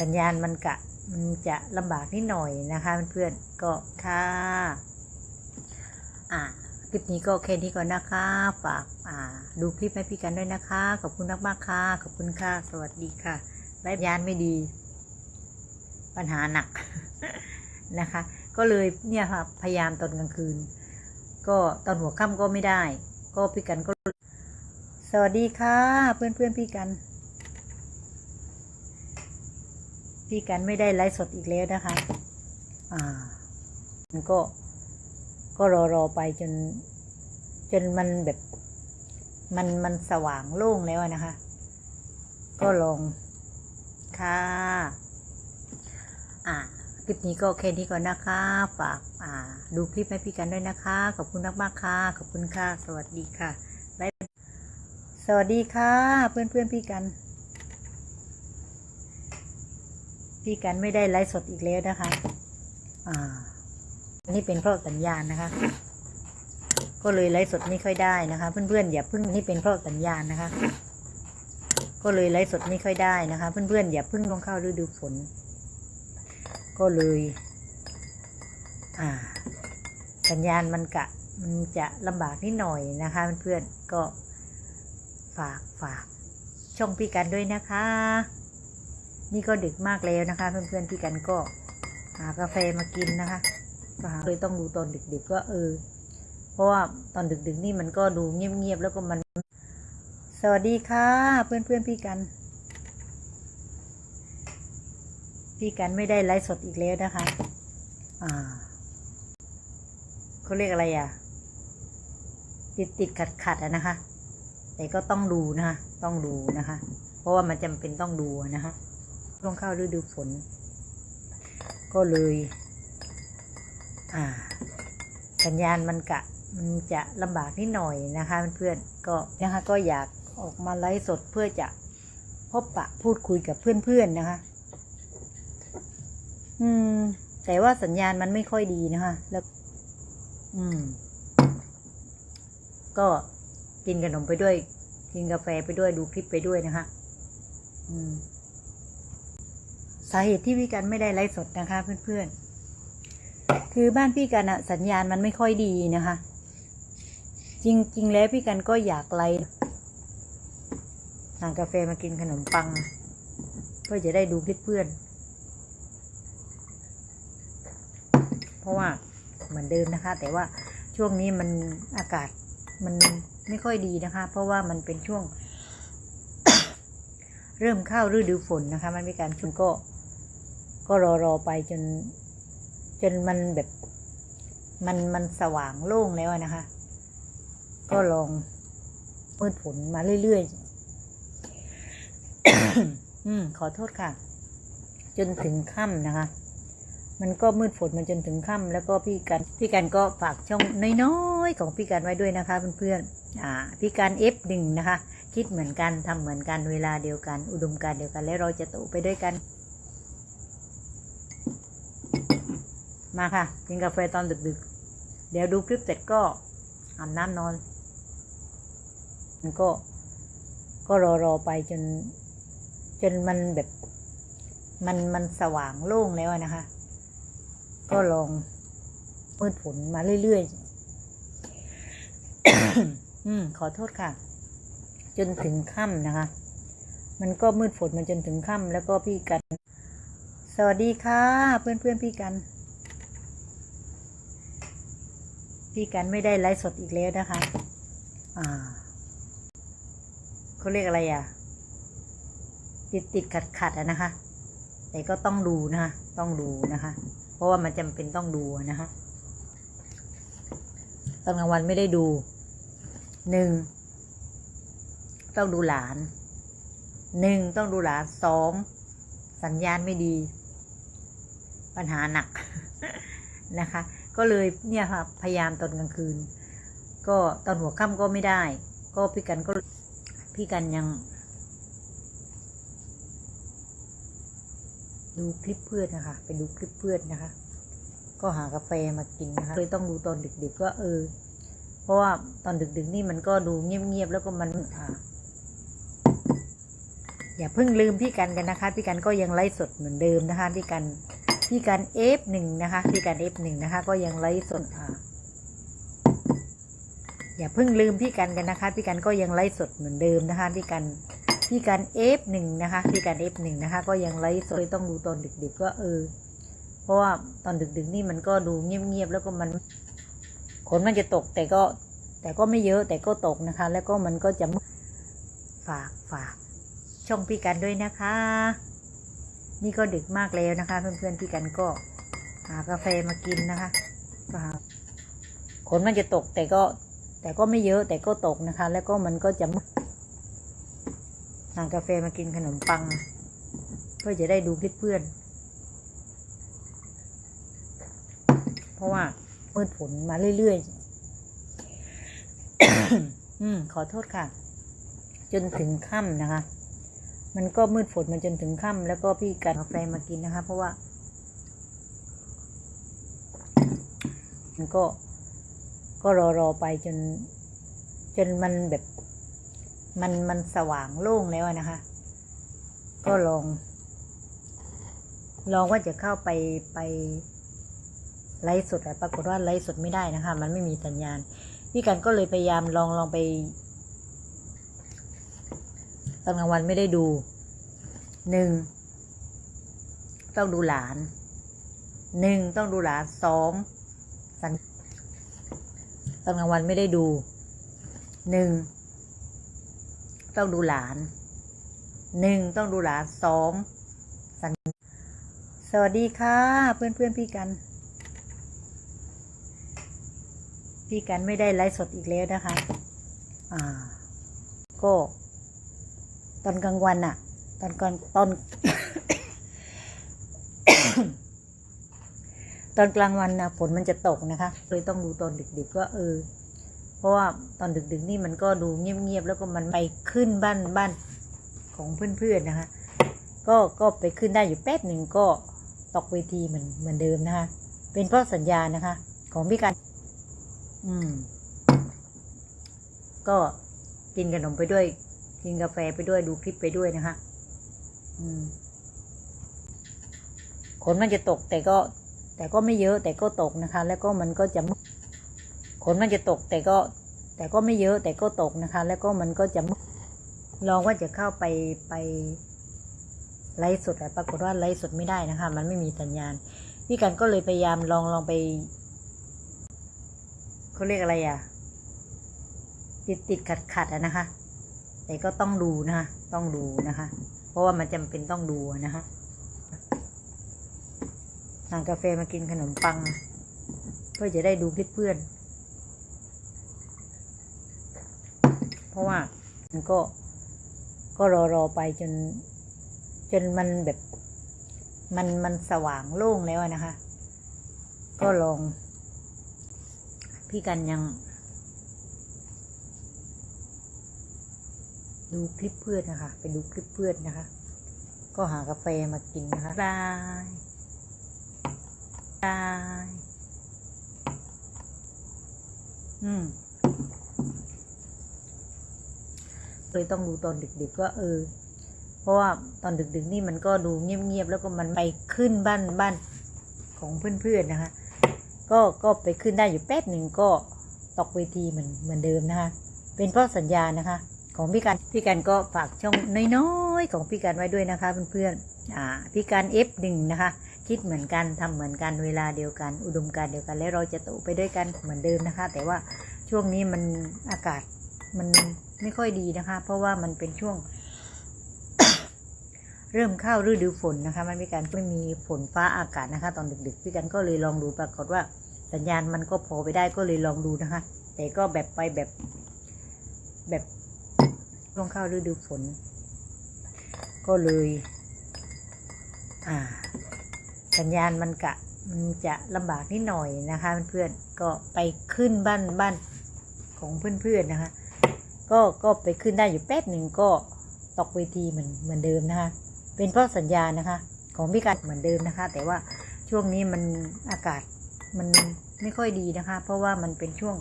สัญญาณมันกะมันจะลำบากนิดหน่อยนะคะเพื่อนๆก็ค่ะอ่าคลิปนี้ก็แค่นี้ก่อนนะคะ ฝากอ่าดูคลิปให้พี่กันด้วยนะคะ ขอบคุณมากมากๆค่ะ ขอบคุณค่ะ สวัสดีค่ะไร้ยานไม่ดี ปัญหาหนักนะคะ ก็เลยเนี่ยค่ะพยายามตอนกลางคืน ก็ตอนหัวค่ำก็ไม่ได้ ก็พี่กันก็ สวัสดีค่ะ เพื่อนเพื่อนๆพี่กัน พี่กันไม่ได้ไลฟ์สดอีกแล้วนะคะ อ่า มันก็ ก็รอรอไปจน จนมันแบบ มันมันสว่างโล่งแล้วนะคะ ก็ลง ค่ะ อ่าคลิปนี้ก็แค่นี้ก่อนนะคะ ฝาก อ่า ดูคลิปให้พี่กันด้วยนะคะ ขอบคุณมากมากๆค่ะ ขอบคุณค่ะ สวัสดีค่ะ สวัสดีค่ะ เพื่อนเพื่อนพี่กัน พี่กันไม่ได้ไลฟ์สดอีกแล้วนะคะ อ่า อันนี้เป็นเพราะสัญญาณนะคะ ก็เลยไลฟ์สดไม่ค่อยได้นะคะ เพื่อนๆอย่าเพิ่งนี่เป็นเพราะสัญญาณนะคะ ก็เลยไลฟ์สดไม่ค่อยได้นะคะ เพื่อนๆอย่าเพิ่งลงเข้าฤดูฝน ก็เลย อ่า สัญญาณมันกะมันจะลำบากนิดหน่อยนะคะ เพื่อนๆก็ฝากฝากช่องพี่กันด้วยนะคะ นี่ก็ดึกมากแล้วนะคะ เพื่อนๆพี่กันก็หากาแฟมากินนะคะก็หาเลยต้องดูตอนดึกๆก็เออ เพราะว่าตอนดึกๆนี่มันก็ดูเงียบๆแล้วก็มัน สวัสดีค่ะ เพื่อนๆพี่กัน พี่กันไม่ได้ไลฟ์สดอีกแล้วนะคะ อ่าเขาเรียกอะไรอะ ติดติดขัดขัดๆอะนะคะ แต่ก็ต้องดูนะคะ ต้องดูนะคะ เพราะว่ามันจำเป็นต้องดูนะคะ ต้องเข้าฤดูฝน ก็เลย อ่า สัญญาณมันกะมันจะลำบากนิดหน่อยนะคะเพื่อนๆก็นะคะก็อยากออกมาไลฟ์สดเพื่อจะพบปะพูดคุยกับเพื่อนๆนะคะ อืม แต่ว่าสัญญาณมันไม่ค่อยดีนะคะ แล้ว อืม ก็กินขนมไปด้วย กินกาแฟไปด้วยดูคลิปไปด้วยนะคะ อืม สาเหตุที่พี่กันไม่ได้ไลฟ์สดนะคะเพื่อนๆ คือบ้านพี่กันอะสัญญาณมันไม่ค่อยดีนะคะ จริงๆ แล้วพี่กันก็อยากไลฟ์สั่งกาแฟมากินขนมปัง เพื่อจะได้ดูคลิปเพื่อน เพราะว่าเหมือนเดิมนะคะ แต่ว่าช่วงนี้มันอากาศมันไม่ค่อยดีนะคะ เพราะว่ามันเป็นช่วง เริ่มเข้าฤดูฝนนะคะ มันมีการฝนก็ ก็รอรอไปจน จนมันแบบ มันมันสว่างโล่งแล้วอะนะคะ ก็ลองมืดฝนมาเรื่อยๆอืม ขอโทษค่ะ จนถึงค่ำนะคะ มันก็มืดฝนมันจนถึงค่ำแล้วก็พี่กันพี่กันก็ฝากช่องน้อยๆของพี่กันไว้ด้วยนะคะเพื่อนๆอ่า พี่กันเอฟหนึ่งนะคะ คิดเหมือนกันทำเหมือนกันเวลาเดียวกัน อุดมการณ์เดียวกันและเราจะโตไปด้วยกัน มาค่ะ กินกาแฟตอนดึกๆ เดี๋ยวดูคลิปเสร็จก็อาบน้ำนอน มันก็ก็รอรอไปจน จนมันแบบ มันมันสว่างโล่งแล้วนะคะ ก็ลองมืดฝนมาเรื่อยๆ อืม ขอโทษค่ะ จนถึงค่ำนะคะ มันก็มืดฝนมันจนถึงค่ำแล้วก็พี่กัน สวัสดีค่ะ เพื่อนเพื่อนๆพี่กัน พี่กันไม่ได้ไลฟ์สดอีกแล้วนะคะ อ่าเขาเรียกอะไรอะ ติดติดขัดขัดอะนะคะ แต่ก็ต้องดูนะคะต้องดูนะคะ เพราะว่ามันจำเป็นต้องดูนะคะตอนกลางวันไม่ได้ดูหนึ่งต้องดูหลานหนึ่งต้องดูหลานสองสัญญาณไม่ดี ปัญหาหนักนะคะ ก็เลยเนี่ยค่ะพยายามตอนกลางคืน ก็ตอนหัวค่ำก็ไม่ได้ ก็พี่กันก็พี่กันยัง ดูคลิปเพื่อนนะคะไปดูคลิปเพื่อนนะคะ ก็หากาแฟมากินนะคะเลยต้องดูตอนดึกๆก็เออ เพราะว่าตอนดึกๆนี่มันก็ดูเงียบๆแล้วก็มันอ่าอย่าเพิ่งลืมพี่กันกันนะคะ พี่กันก็ยังไลฟ์สดเหมือนเดิมนะคะ พี่กัน พี่กันเอฟหนึ่งนะคะพี่กันเอฟหนึ่งนะคะ ก็ยังไลฟ์สดอ่าอย่าเพิ่งลืมพี่กันกันนะคะ พี่กันก็ยังไลฟ์สดเหมือนเดิมนะคะ พี่กันพี่กันเอฟหนึ่งนะคะ พี่กันเอฟหนึ่งนะคะ ก็ยังไลฟ์สดต้องดูตอนดึกๆก็เออ เพราะว่าตอนดึกๆนี่มันก็ดูเงียบๆแล้วก็มันขนมันจะตกแต่ก็แต่ก็ไม่เยอะแต่ก็ตกนะคะ แล้วก็มันก็จะฝากฝากช่องพี่กันด้วยนะคะ นี่ก็ดึกมากแล้วนะคะ เพื่อนๆพี่กันก็ หากาแฟมากินนะคะก็ขนมันจะตกแต่ก็ แต่ก็ไม่เยอะแต่ก็ตกนะคะ แล้วก็มันก็จะหากาแฟมากินขนมปัง เพื่อจะได้ดูคลิปเพื่อน เพราะว่ามืดฝนมาเรื่อยๆ อืม ขอโทษค่ะ จนถึงค่ำนะคะ มันก็มืดฝนมาจนถึงค่ำแล้วก็พี่กันกาแฟมากินนะคะ เพราะว่า มันก็ก็รอรอไปจน จนมันแบบ มันมันสว่างโล่งแล้วนะคะ ก็ลอง ลองว่าจะเข้าไปไปไลฟ์สดอะปรากฏว่าไลฟ์สดไม่ได้นะคะ มันไม่มีสัญญาณพี่กันก็เลยพยายามลองลองไป อนกลางวันไม่ได้ดูหนึ่งต้องดูหลานหนึ่งต้องดูหลานสองสัญตอนกลางวันไม่ได้ดูหนึ่งต้องดูหลานหนึ่งต้องดูหลานสองสัญสวัสดีค่ะ เพื่อนเพื่อนพี่กัน พี่กันไม่ได้ไลฟ์สดอีกแล้วนะคะ อ่า ก็ ตอนกลางวันอะตอนกลางตอนตอนกลางวันนะฝนมันจะตกนะคะเลยต้องดูตอนดึกๆก็เออ เพราะว่าตอนดึกๆนี่มันก็ดูเงียบๆแล้วก็มันไปขึ้นบ้านบ้านของเพื่อนๆนะคะ ก็ก็ไปขึ้นได้อยู่แป๊บหนึ่งก็ตกเวทีเหมือนเหมือนเดิมนะคะ เป็นเพราะสัญญานะคะ ของพี่กันอืม ก็กินขนมไปด้วย กินกาแฟไปด้วยดูคลิปไปด้วยนะคะ อืมขนมันจะตกแต่ก็ แต่ก็ไม่เยอะแต่ก็ตกนะคะ แล้วก็มันก็จะขนมันจะตกแต่ก็ แต่ก็ไม่เยอะแต่ก็ตกนะคะ แล้วก็มันก็จะลองว่าจะเข้าไปไปไลฟ์สดแต่ปรากฏว่าไลฟ์สดไม่ได้นะคะ มันไม่มีสัญญาณพี่กันก็เลยพยายามลองลองไปเขาเรียกอะไรอะ ติดติดขัดขัดอะนะคะ แต่ก็ต้องดูนะคะ ต้องดูนะคะ เพราะว่ามันจำเป็นต้องดูนะคะสั่งกาแฟมากินขนมปัง เพื่อจะได้ดูคลิปเพื่อน เพราะว่ามันก็ก็รอรอไปจน จนมันแบบ มันมันสว่างโล่งแล้วนะคะ ก็ลอง พี่กันยัง ดูคลิปเพื่อนนะคะ ไปดูคลิปเพื่อนนะคะ ก็หากาแฟมากินนะคะบายบายอืมเลยต้องดูตอนดึกๆก็เออ เพราะว่าตอนดึกๆนี่มันก็ดูเงียบๆแล้วก็มันไปขึ้นบ้านบ้านของเพื่อนๆนะคะ ก็ก็ไปขึ้นได้อยู่แป๊บหนึ่งก็ตกเวทีเหมือนเหมือนเดิมนะคะ เป็นเพราะสัญญาณนะคะ ของพี่กันพี่กันก็ฝากช่องน้อยๆของพี่กันไว้ด้วยนะคะเพื่อนๆอ่าพี่กัน F1 นะคะ คิดเหมือนกันทำเหมือนกันเวลาเดียวกัน อุดมการเดียวกัน และเราจะโตไปด้วยกันเหมือนเดิมนะคะ แต่ว่าช่วงนี้มันอากาศมันไม่ค่อยดีนะคะ เพราะว่ามันเป็นช่วง เริ่มเข้าฤดูฝนนะคะ มันมีการไม่มีฝนฟ้าอากาศนะคะ ตอนดึกๆพี่กันก็เลยลองดูปรากฏว่า สัญญาณมันก็พอไปได้ก็เลยลองดูนะคะ แต่ก็แบบไปแบบแบบ ช่วงเข้าฤดูฝน ก็เลย อ่า สัญญาณมันกะมันจะลำบากนิดหน่อยนะคะเพื่อนๆก็ไปขึ้นบ้านบ้านของเพื่อนๆนะคะ ก็ก็ไปขึ้นได้อยู่แป๊บหนึ่งก็ตกเวทีเหมือนเหมือนเดิมนะคะ เป็นเพราะสัญญาณนะคะ ของพี่กันเหมือนเดิมนะคะ แต่ว่าช่วงนี้มันอากาศมันไม่ค่อยดีนะคะ เพราะว่ามันเป็นช่วง